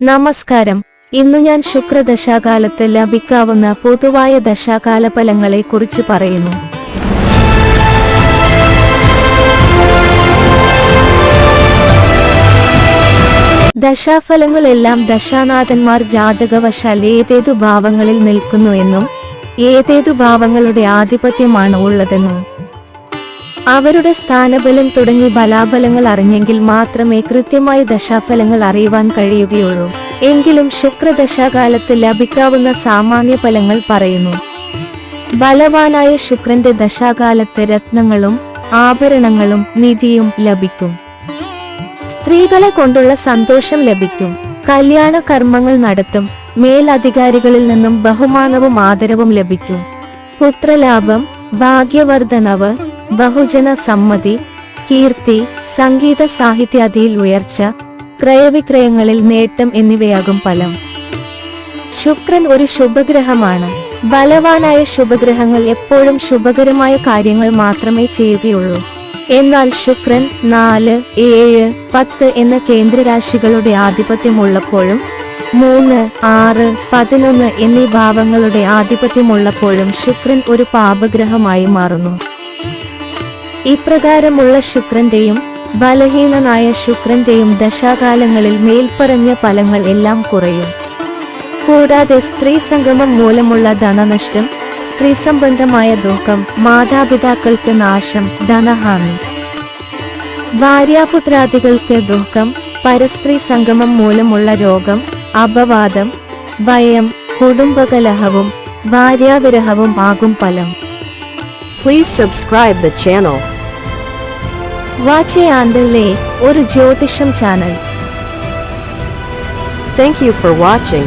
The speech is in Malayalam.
നമസ്കാരം. ഇന്ന് ഞാൻ ശുക്രദശാകാലത്ത് ലഭിക്കാവുന്ന പൊതുവായ ദശാകാല ഫലങ്ങളെ കുറിച്ച് പറയുന്നു. ദശാഫലങ്ങളെല്ലാം ദശാനാഥന്മാർ ജാതകവശാൽ ഏതേതു ഭാവങ്ങളിൽ നിൽക്കുന്നു എന്നും ഏതേതു ഭാവങ്ങളുടെ ആധിപത്യമാണ് ഉള്ളതെന്നും അവരുടെ സ്ഥാനബലം തുടങ്ങി ബലാബലങ്ങൾ അറിഞ്ഞെങ്കിൽ മാത്രമേ കൃത്യമായ ദശാഫലങ്ങൾ അറിയുവാൻ കഴിയുകയുള്ളൂ. എങ്കിലും ശുക്രദശാകാലത്ത് ലഭിക്കാവുന്ന സാമാന്യ ഫലങ്ങൾ പറയുന്നു. ബലവാനായ ശുക്രന്റെ ദശാകാലത്ത് രത്നങ്ങളും ആഭരണങ്ങളും നിധിയും ലഭിക്കും. സ്ത്രീകളെ കൊണ്ടുള്ള സന്തോഷം ലഭിക്കും. കല്യാണ കർമ്മങ്ങൾ നടത്തും. മേലധികാരികളിൽ നിന്നും ബഹുമാനവും ആദരവും ലഭിക്കും. പുത്രലാഭം ഭാഗ്യവർദ്ധനവ് ബഹുജന സമ്മതി കീർത്തി സംഗീത സാഹിത്യാദിയിൽ ഉയർച്ച ക്രയവിക്രയങ്ങളിൽ നേട്ടം എന്നിവയാകും ഫലം. ശുക്രൻ ഒരു ശുഭഗ്രഹമാണ്. ബലവാനായ ശുഭഗ്രഹങ്ങൾ എപ്പോഴും ശുഭകരമായ കാര്യങ്ങൾ മാത്രമേ ചെയ്യുകയുള്ളൂ. എന്നാൽ ശുക്രൻ നാല് ഏഴ് പത്ത് എന്ന കേന്ദ്രരാശികളുടെ ആധിപത്യമുള്ളപ്പോഴും മൂന്ന് ആറ് പതിനൊന്ന് എന്നീ ഭാവങ്ങളുടെ ആധിപത്യമുള്ളപ്പോഴും ശുക്രൻ ഒരു പാപഗ്രഹമായി മാറുന്നു. ഇപ്രകാരമുള്ള ശുക്രന്റെയും ബലഹീനനായ ശുക്രന്റെയും ദശാകാലങ്ങളിൽ മേൽപ്പറഞ്ഞ ഫലങ്ങൾ എല്ലാം കുറയും. കൂടാതെ സ്ത്രീ സംഗമം മൂലമുള്ള ധനനഷ്ടം സ്ത്രീ സംബന്ധമായ ദുഃഖം മാതാപിതാക്കൾക്ക് നാശം ധനഹാനി. ഭാര്യാപുത്രാദികൾക്ക് ദുഃഖം പരസ്ത്രീ സംഗമം മൂലമുള്ള രോഗം അപവാദം ഭയം കുടുംബകലഹവും ഭാര്യാവിരഹവും ആകും ഫലം. Please subscribe the channel. வாச்சே ஆண்டிலே ஒரு ஜோதிஷம் channel. Thank you for watching.